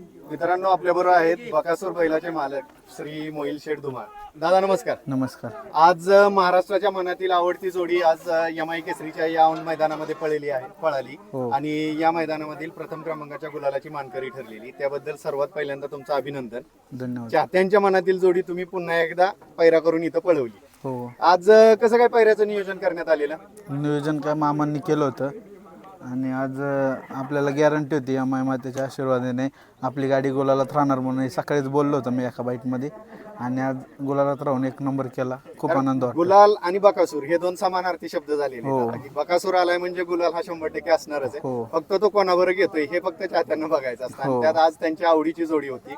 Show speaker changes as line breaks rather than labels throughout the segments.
मित्रांनो आपल्या बरोबर आहेत बकासूर बैलाचे मालक श्री मोहिल शेठ धुमाळ. दादा नमस्कार.
नमस्कार.
आज अ, महाराष्ट्राच्या मनातील आवडती जोडी आज यमाई केसरीच्या या औंध मैदानामध्ये पळलेली आहे पळाली.
हो.
आणि या मैदानामधील प्रथम क्रमांकाच्या गुलालाची मानकरी ठरलेली. त्याबद्दल सर्वात पहिल्यांदा तुमचं अभिनंदन.
धन्यवाद.
चाहत्यांच्या मनातील जोडी तुम्ही पुन्हा एकदा पैरा करून इथं पळवली.
हो.
आज अ, कसं काय पैऱ्याचं नियोजन करण्यात आलेलं?
नियोजन काय मामांनी केलं होतं. आणि आज अं, आपल्याला गॅरंटी होती या माय मातेच्या आशीर्वादाने. आपली गाडी गुलालात राहणार म्हणून हे सकाळीच बोललो होतो मी एका बाईटमध्ये आणि आज गुलालात राहून एक नंबर केला. खूप आनंद वाटतो
गुलाल आणि बकासूर हे दोन समानार्थी शब्द झालेले
हो.
आहेत. आणि बकासूर आलाय म्हणजे गुलाल हा शंभर टक्के असणारच आहे.
हो.
फक्त तो कोणावर घेतोय हे फक्त चाहत्यांना बघायचं असतं. आणि
हो.
त्यात आज त्यांच्या आवडीची जोडी होती.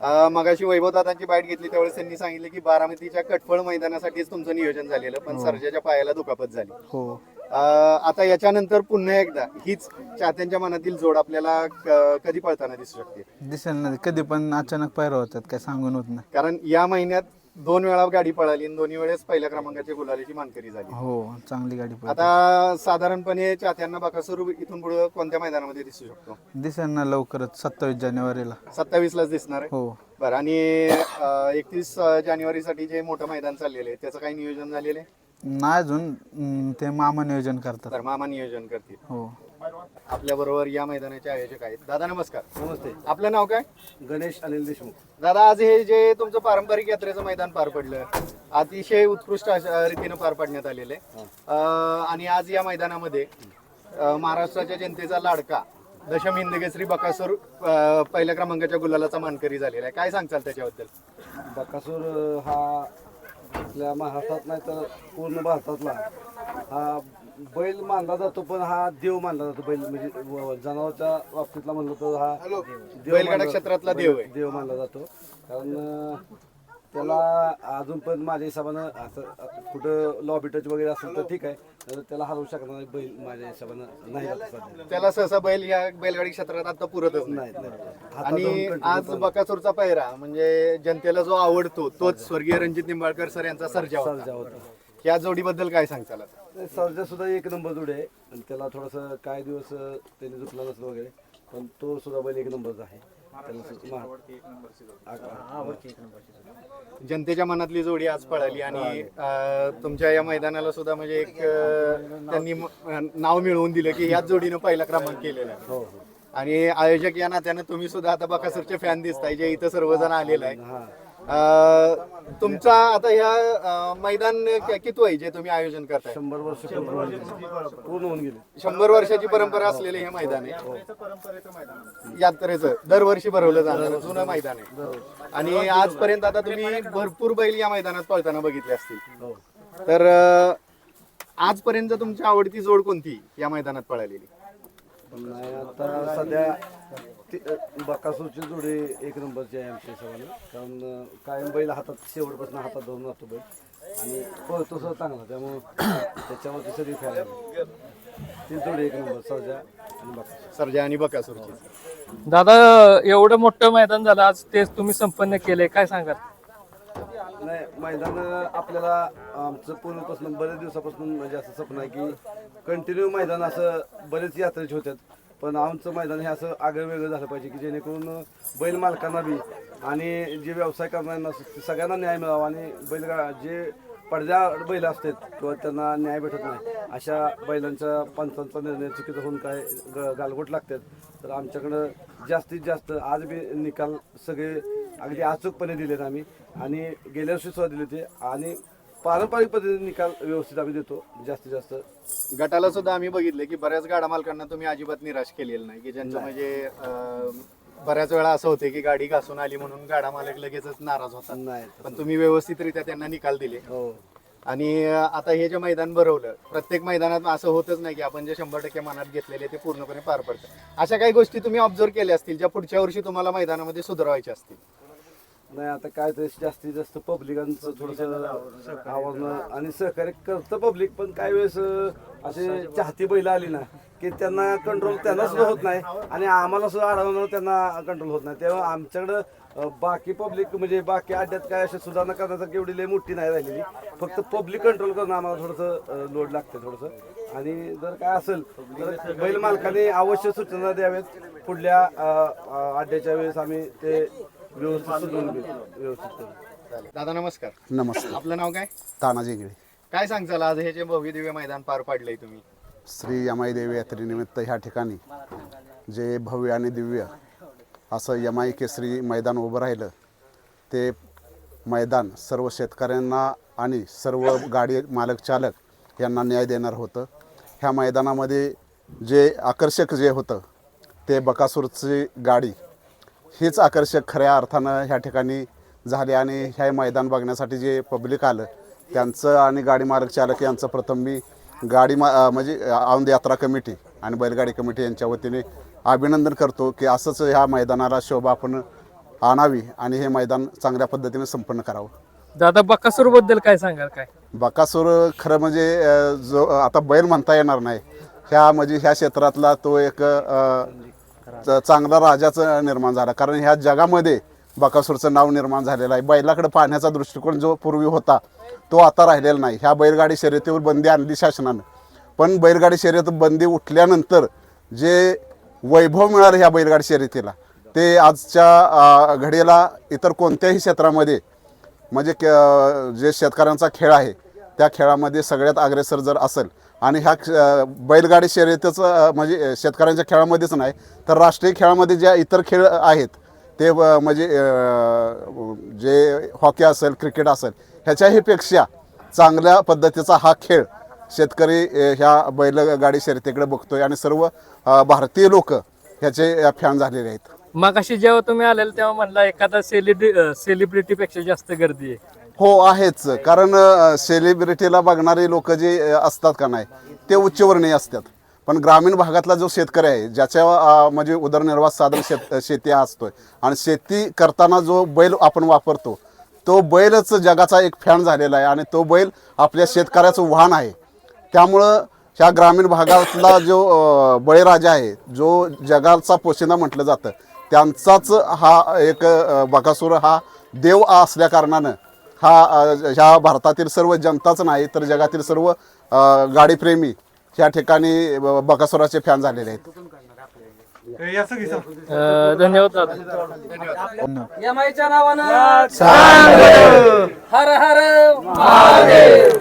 अं, मगाशी वैभवदादांची बाईट घेतली त्यावेळेस त्यांनी सांगितलं की बारामतीच्या कटफळ मैदानासाठीच तुमचं नियोजन झालेलं पण सर्जाच्या पायाला दुखापत झाली.
हो.
आता याच्यानंतर पुन्हा एकदा हीच चाहत्यांच्या मनातील जोड आपल्याला क- कधी पळताना दिसू शकते?
दिसेल ना कधी पण अचानक पैर होतात काय सांगून होत नाही.
कारण या महिन्यात दोन वेळा गाडी पळाली आणि दोन्ही वेळेस पहिल्या क्रमांकाची गुलालीची मानकरी झाली.
हो चांगली गाडी पळते.
आता साधारणपणे चाहत्यांना बकासूर इथून पुढे कोणत्या मैदानामध्ये दिसू शकतो?
दिसेल ना लवकरच सत्तावीस जानेवारीला.
सत्तावीस लाच दिसणार आहे?
हो.
बरं आणि एकतीस जानेवारीसाठी जे मोठं मैदान चाललेलं आहे त्याचं काही नियोजन झालेलं आहे?
नाही अजून. ते मामा नियोजन करतात.
तर मामा नियोजन करतील.
हो.
आपल्या बरोबर या मैदानाचे आयोजक आहेत. दादा नमस्कार.
नमस्ते.
आपलं नाव काय?
गणेश अनिल देशमुख.
दादा आज हे जे तुमचं पारंपरिक यात्रेचं मैदान पार पडलं अतिशय उत्कृष्ट अशा रीतीनं पार पाडण्यात आलेलं आहे. अं, आणि आज या मैदानामध्ये अं, महाराष्ट्राच्या जनतेचा लाडका दशम हिंदकेसरी बकासूर अं, पहिल्या क्रमांकाच्या गुलालाचा मानकरी झालेला आहे. काय सांगचाल त्याच्याबद्दल?
बकासूर हा आपल्या महाराष्ट्रात नाही तर पूर्ण भारतातला हा बैल मानला जातो पण हा देव मानला जातो बैल. म्हणजे व- जनावरच्या बाबतीतला म्हणलं तर हा देव
बैलगाडा
मानला-
क्षेत्रातला देव आहे.
देव मानला जातो. कारण अं, त्याला अजून पण माझ्या हिशोबानं असं कुठं लॉबी टच वगैरे असेल तर ठीक आहे. तर त्याला हलवू शकणार नाही बैल माझ्या हिशोबानं नाही सध्या.
त्याला सहसा बैल या बैलगाडी क्षेत्रात आता पुरतच नाही.
नाही नाही हातात
आणि आज बकासूरचा पहिरा म्हणजे जनतेला जो आवडतो तोच स्वर्गीय रणजित निंबाळकर सर यांचा सर्जा होता.
सर्जा होता.
या जोडीबद्दल काय सांगचाल आता?
नाही, सर्जा सुद्धा एक नंबर जोडी आहे. आणि त्याला थोडंसं काही दिवस अं, त्यांनी झुकला नसलं वगैरे पण तो सुद्धा बैल एक नंबरचा आहे.
जनतेच्या मनातली जोडी आज पळाली आणि तुमच्या या मैदानाला सुद्धा म्हणजे एक त्यांनी नाव मिळवून दिलं की याच जोडीनं पहिला क्रमांक केलेला आहे.
हो हो.
आणि आयोजक या नात्यानं तुम्ही सुद्धा आता बकासूरचे फॅन दिसताय जे इथं सर्वजण आलेलं आहे.
हा.
अं, तुमचा आता ह्या अं, मैदान क- किती आहे जे तुम्ही आयोजन करताय?
शंभर वर्ष पूर्ण होऊन गेले. पूर्ण होऊन गेले.
शंभर वर्षाची परंपरा असलेले हे मैदान आहे. यात्रेचं दरवर्षी भरवलं जाणार जुनं मैदान आहे. आणि आजपर्यंत आता तुम्ही भरपूर बैल या मैदानात पळताना बघितले असतील.
हो.
तर अं, आजपर्यंत तुमची आवडती जोड कोणती या मैदानात पळालेली?
पण आता सध्या ती- बकासूरची जोडी एक नंबरची आहे आमच्या हिशोबाने. कारण कायम बैल हातात शेवटपासून हातात धरून राहतो बैल. आणि पळतो सुद्धा चांगला. त्यामुळं त्याच्यावरती सगळी फॅन आहे. ती जोडी एक नंबर सर्जा आणि बकासूर.
सर्जा आणि बकासूरची.
दादा एवढं मोठं मैदान झालं आज तेच तुम्ही संपन्न केले काय सांगाल?
नाही मैदान आपल्याला आमचं पूर्वीपासून बरेच दिवसापासून म्हणजे असं स्वप्न आहे की कंटिन्यू मैदान असं बरेच यात्रेचे होतात पण आमचं मैदान हे असं आगळं वेगळं झालं पाहिजे की जेणेकरून बैल मालकांना बी आणि जे व्यवसाय करणाऱ्यांना सगळ्यांना न्याय मिळावा आणि बैलगा जे पडद्या बैल असतात किंवा त्यांना न्याय भेटत नाही अशा बैलांच्या पंचांचा निर्णय चुकीचा होऊन काय ग गालगोट लागतात. तर आमच्याकडं जास्तीत जास्त आज बी निकाल सगळे अगदी अचूकपणे दिलेत आम्ही आणि गेल्या वर्षी सुद्धा दिले ते आणि पारंपरिक पद्धतीने निकाल व्यवस्थित आम्ही देतो. जास्तीत जास्त
गटाला सुद्धा आम्ही बघितले की बऱ्याच गाडा मालकांना तुम्ही अजिबात निराश केलेलं नाही की ज्यांचं म्हणजे अं, बऱ्याच वेळा असं होते की गाडी घासून आली म्हणून गाडा मालक लगेचच नाराज होतात.
नाही
पण तुम्ही व्यवस्थितरित्या त्यांना निकाल दिले.
हो.
आणि अं, आता हे जे मैदान भरवलं प्रत्येक मैदानात असं होतच नाही की आपण जे शंभर टक्के मनात घेतलेले ते पूर्णपणे पार पडतं. अशा काही गोष्टी तुम्ही ऑब्झर्व केल्या असतील ज्या पुढच्या वर्षी तुम्हाला मैदानामध्ये सुधारायच्या असतील?
नाही आता काय तर जास्तीत जास्त पब्लिकांचं थोडंसं आवडणं आणि सहकार्य करतं पब्लिक पण काही वेळेस असे चाहती बैल आली ना की त्यांना कंट्रोल त्यांना सुद्धा होत नाही. आणि आम्हाला सुद्धा अडवणं त्यांना कंट्रोल होत नाही. तेव्हा आमच्याकडं बाकी पब्लिक म्हणजे बाकी अड्ड्यात काय असे सुधारणा करण्यासाठी एवढी लई मोठी नाही राहिलेली. फक्त पब्लिक कंट्रोल करणं आम्हाला थोडंसं लोड लागतं थोडंसं. आणि जर काय असेल तर बैल मालकाने अवश्य सूचना द्यावेत पुढल्या अड्ड्याच्या वेळेस आम्ही ते व्यवस्थित सुचवून घेऊ व्यवस्थित करू
चालेल. दादा नमस्कार.
नमस्ते
आपलं नाव काय?
तानाजी गिळे
काय सांगचाल आज हे जे भव्य दिव्य मैदान पार पाडलंय तुम्ही?
श्री यमाई देवी यात्रेनिमित्त ह्या ठिकाणी जे भव्य आणि दिव्य असं यमाई केसरी मैदान उभं राहिलं ते मैदान सर्व शेतकऱ्यांना आणि सर्व गाडी मालक चालक यांना न्याय देणार होतं. ह्या मैदानामध्ये जे आकर्षक जे होतं ते बकासूरची गाडी हीच आकर्षक खऱ्या अर्थानं ह्या ठिकाणी झाले आणि ह्या मैदान बघण्यासाठी जे पब्लिक आलं त्यांचं आणि गाडी मालक चालक यांचं प्रथम मी गाडी मा म्हणजे औंध यात्रा कमिटी आणि बैलगाडी कमिटी यांच्या वतीने अभिनंदन करतो की असंच ह्या मैदानाला शोभा आपण आणावी आणि हे मैदान चांगल्या पद्धतीने संपन्न करावं.
दादा बकासूरबद्दल काय सांगाल काय?
बकासूर खरं म्हणजे जो आता बैल म्हणता येणार नाही. ह्या म्हणजे ह्या क्षेत्रातला तो एक चांगला राजाचं निर्माण झाला. कारण ह्या जगामध्ये बकासूरचं नाव निर्माण झालेलं आहे. बैलाकडे पाहण्याचा दृष्टिकोन जो पूर्वी होता तो आता राहिलेला नाही. ह्या बैलगाडी शर्यतीवर बंदी आणली शासनानं. पण बैलगाडी शर्यत बंदी उठल्यानंतर जे वैभव मिळालं ह्या बैलगाडी शर्यतीला ते आजच्या घडीला इतर कोणत्याही क्षेत्रामध्ये म्हणजे क- जे शेतकऱ्यांचा खेळ आहे त्या खेळामध्ये सगळ्यात अग्रेसर जर असेल आणि ह्या बैलगाडी शर्यतीचं म्हणजे शेतकऱ्यांच्या खेळामध्येच नाही तर राष्ट्रीय खेळामध्ये ज्या इतर खेळ आहेत ते अ, म्हणजे अ, जे हॉकी असेल क्रिकेट असेल ह्याच्याही पेक्षा चांगल्या पद्धतीचा हा खेळ शेतकरी अ, ह्या बैलगाडी शर्यतीकडे बघतोय आणि सर्व अ, भारतीय लोक ह्याचे फॅन झालेले आहेत.
मग अशी जेव्हा तुम्ही आलेल तेव्हा म्हणला एखादा सेलिब्रि सेलिब्रिटी सेलिब्रिटीपेक्षा जास्त गर्दी आहे.
हो आहेच. कारण सेलिब्रिटीला बघणारे लोक जे असतात का नाही ते उच्चवर्णीय असतात. पण ग्रामीण भागातला जो शेतकरी आहे ज्याच्या म्हणजे उदरनिर्वाह साधन शेत शेती हा असतोय आणि शेती करताना जो बैल आपण वापरतो तो बैलच जगाचा एक फॅन झालेला आहे आणि तो बैल आपल्या शेतकऱ्याचं वाहन आहे. त्यामुळं ह्या ग्रामीण भागातला जो बळीराजा आहे जो जगाचा पोशिंदा म्हटलं जातं त्यांचाच हा एक बकासूर हा देव असल्या कारणानं हा ह्या भारतातील सर्व जनताच नाही तर जगातील सर्व गाडीप्रेमी ह्या ठिकाणी बकासुराचे फॅन झालेले आहेत.
धन्यवाद
नावानं हर हर महादेव.